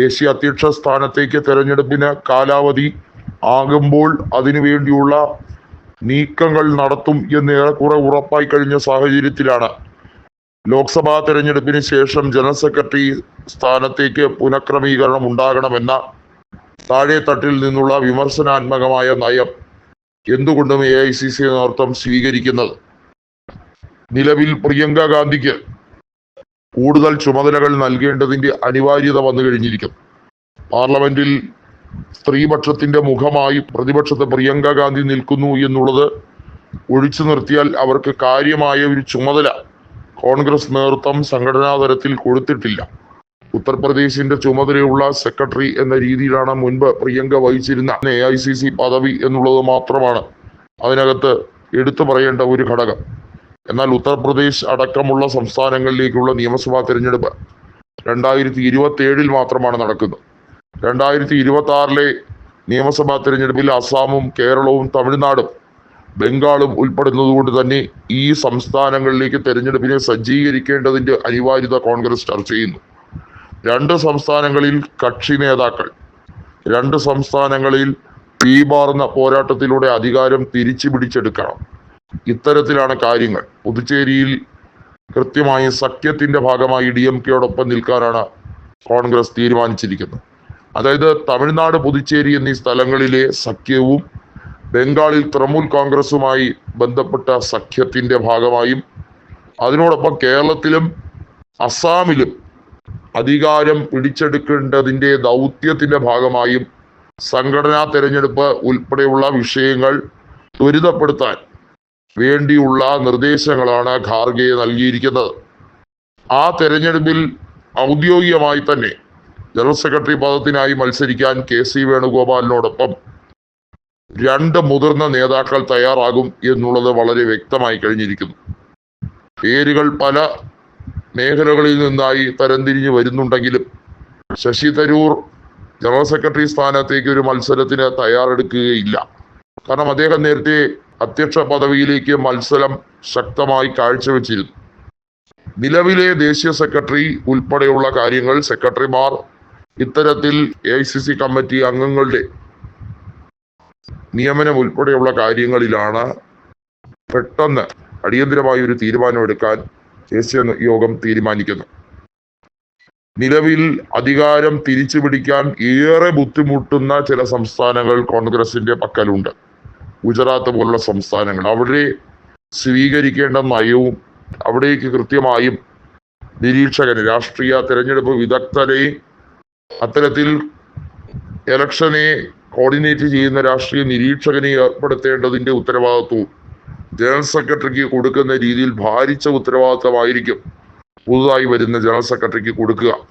ദേശീയ അധ്യക്ഷ സ്ഥാനത്തേക്ക് തെരഞ്ഞെടുപ്പിന് കാലാവധി ആകുമ്പോൾ അതിനുവേണ്ടിയുള്ള നീക്കങ്ങൾ നടത്തും എന്ന് ഏറെക്കുറെ ഉറപ്പായി കഴിഞ്ഞ സാഹചര്യത്തിലാണ്. ലോക്സഭാ തെരഞ്ഞെടുപ്പിന് ശേഷം ജനറൽ സെക്രട്ടറി സ്ഥാനത്തേക്ക് പുനഃക്രമീകരണം ഉണ്ടാകണമെന്ന താഴെ തട്ടിൽ നിന്നുള്ള വിമർശനാത്മകമായ നയം എന്തുകൊണ്ടും എ ഐ സി സി നേതൃത്വം സ്വീകരിക്കുന്നത്? നിലവിൽ പ്രിയങ്ക ഗാന്ധിക്ക് കൂടുതൽ ചുമതലകൾ നൽകേണ്ടതിന്റെ അനിവാര്യത വന്നു കഴിഞ്ഞിരിക്കുന്നു പാർലമെന്റിൽ സ്ത്രീപക്ഷത്തിന്റെ മുഖമായി പ്രതിപക്ഷത്തെ പ്രിയങ്ക ഗാന്ധി നിൽക്കുന്നു എന്നുള്ളത് ഒഴിച്ചു നിർത്തിയാൽ അവർക്ക് കാര്യമായ ഒരു ചുമതല കോൺഗ്രസ് നേതൃത്വം സംഘടനാ തലത്തിൽ കൊടുത്തിട്ടില്ല. ഉത്തർപ്രദേശിന്റെ ചുമതലയുള്ള സെക്രട്ടറി എന്ന രീതിയിലാണ് മുൻപ് പ്രിയങ്ക വഹിച്ചിരുന്ന എ ഐ സി സി പദവി എന്നുള്ളത് മാത്രമാണ് അതിനകത്ത് എടുത്തു പറയേണ്ട ഒരു ഘടകം. എന്നാൽ ഉത്തർപ്രദേശ് അടക്കമുള്ള സംസ്ഥാനങ്ങളിലേക്കുള്ള നിയമസഭാ തിരഞ്ഞെടുപ്പ് രണ്ടായിരത്തി ഇരുപത്തി ഏഴിൽ മാത്രമാണ് നടക്കുന്നത്. രണ്ടായിരത്തി ഇരുപത്തി ആറിലെ നിയമസഭാ തിരഞ്ഞെടുപ്പിൽ അസാമും കേരളവും തമിഴ്നാടും ബംഗാളും ഉൾപ്പെടുന്നത് കൊണ്ട് തന്നെ ഈ സംസ്ഥാനങ്ങളിലേക്ക് തെരഞ്ഞെടുപ്പിനെ സജ്ജീകരിക്കേണ്ടതിന്റെ അനിവാര്യത കോൺഗ്രസ് ചർച്ച ചെയ്യുന്നു. രണ്ട് സംസ്ഥാനങ്ങളിൽ കക്ഷി നേതാക്കൾ രണ്ട് സംസ്ഥാനങ്ങളിൽ തീപാർന്ന പോരാട്ടത്തിലൂടെ അധികാരം തിരിച്ചു പിടിച്ചെടുക്കണം ഇത്തരത്തിലാണ് കാര്യങ്ങൾ. പുതുച്ചേരിയിൽ കൃത്യമായി സഖ്യത്തിന്റെ ഭാഗമായി ഡി എം കെയോടൊപ്പം നിൽക്കാനാണ് കോൺഗ്രസ് തീരുമാനിച്ചിരിക്കുന്നത്. അതായത് തമിഴ്നാട് പുതുച്ചേരി എന്നീ സ്ഥലങ്ങളിലെ സഖ്യവും ബംഗാളിൽ തൃണമൂൽ കോൺഗ്രസുമായി ബന്ധപ്പെട്ട സഖ്യത്തിന്റെ ഭാഗമായും അതിനോടൊപ്പം കേരളത്തിലും അസാമിലും അധികാരം പിടിച്ചെടുക്കേണ്ടതിന്റെ ദൗത്യത്തിന്റെ ഭാഗമായും സംഘടനാ തെരഞ്ഞെടുപ്പ് ഉൾപ്പെടെയുള്ള വിഷയങ്ങൾ ത്വരിതപ്പെടുത്താൻ വേണ്ടിയുള്ള നിർദ്ദേശങ്ങളാണ് ഖാർഗെ നൽകിയിരിക്കുന്നത്. ആ തെരഞ്ഞെടുപ്പിൽ ഔദ്യോഗികമായി തന്നെ ജനറൽ സെക്രട്ടറി പദത്തിനായി മത്സരിക്കാൻ കെ സി വേണുഗോപാലിനോടൊപ്പം രണ്ട് മുതിർന്ന നേതാക്കൾ തയ്യാറാകും എന്നുള്ളത് വളരെ വ്യക്തമായി കഴിഞ്ഞിരിക്കുന്നു. പേരുകൾ പല മേഖലകളിൽ നിന്നായി തരംതിരിഞ്ഞ് വരുന്നുണ്ടെങ്കിലും ശശി തരൂർ ജനറൽ സെക്രട്ടറി സ്ഥാനത്തേക്ക് ഒരു മത്സരത്തിന് തയ്യാറെടുക്കുകയില്ല. കാരണം അദ്ദേഹം നേരത്തെ അധ്യക്ഷ പദവിയിലേക്ക് മത്സരം ശക്തമായി കാഴ്ചവെച്ചിരുന്നു. നിലവിലെ ദേശീയ സെക്രട്ടറി ഉൾപ്പെടെയുള്ള കാര്യങ്ങൾ സെക്രട്ടറിമാർ ഇത്തരത്തിൽ A I C C committee അംഗങ്ങളുടെ നിയമനം ഉൾപ്പെടെയുള്ള കാര്യങ്ങളിലാണ് പെട്ടെന്ന് അടിയന്തിരമായ ഒരു തീരുമാനമെടുക്കാൻ ദേശീയ യോഗം തീരുമാനിക്കുന്നു നിലവിൽ അധികാരം തിരിച്ചു പിടിക്കാൻ ഏറെ ബുദ്ധിമുട്ടുന്ന ചില സംസ്ഥാനങ്ങൾ കോൺഗ്രസിന്റെ പക്കലുണ്ട്. ഗുജറാത്ത് പോലുള്ള സംസ്ഥാനങ്ങൾ. അവിടെ സ്വീകരിക്കേണ്ട നയവും അവിടേക്ക് കൃത്യമായും നിരീക്ഷകന് രാഷ്ട്രീയ തെരഞ്ഞെടുപ്പ് വിദഗ്ധരെ അത്തരത്തിൽ ഇലക്ഷനെ കോർഡിനേറ്റ് ചെയ്യുന്ന രാഷ്ട്രീയ നിരീക്ഷകനെ ഏർപ്പെടുത്തേണ്ടതിന്റെ ഉത്തരവാദിത്വവും ജനറൽ സെക്രട്ടറിക്ക് കൊടുക്കുന്ന രീതിയിൽ ഭാരിച്ച ഉത്തരവാദിത്തമായിരിക്കും പുതുതായി വരുന്ന ജനറൽ സെക്രട്ടറിക്ക് കൊടുക്കുക.